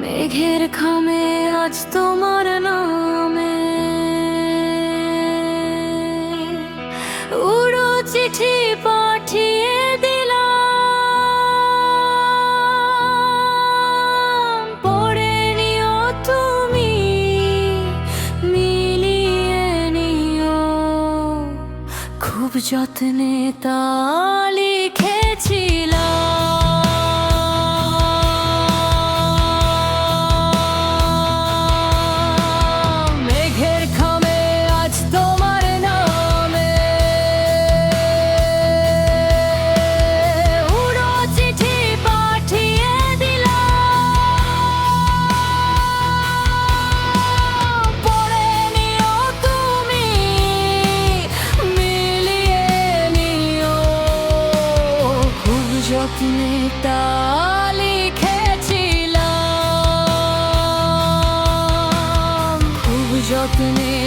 মেঘের খামে আজ তোমার নামে উড়ো চিঠি পাঠিয়ে খুব যত্নে তা লিখেছিলাম। যত্নে তা লিখেছিলাম। খুব যত্নে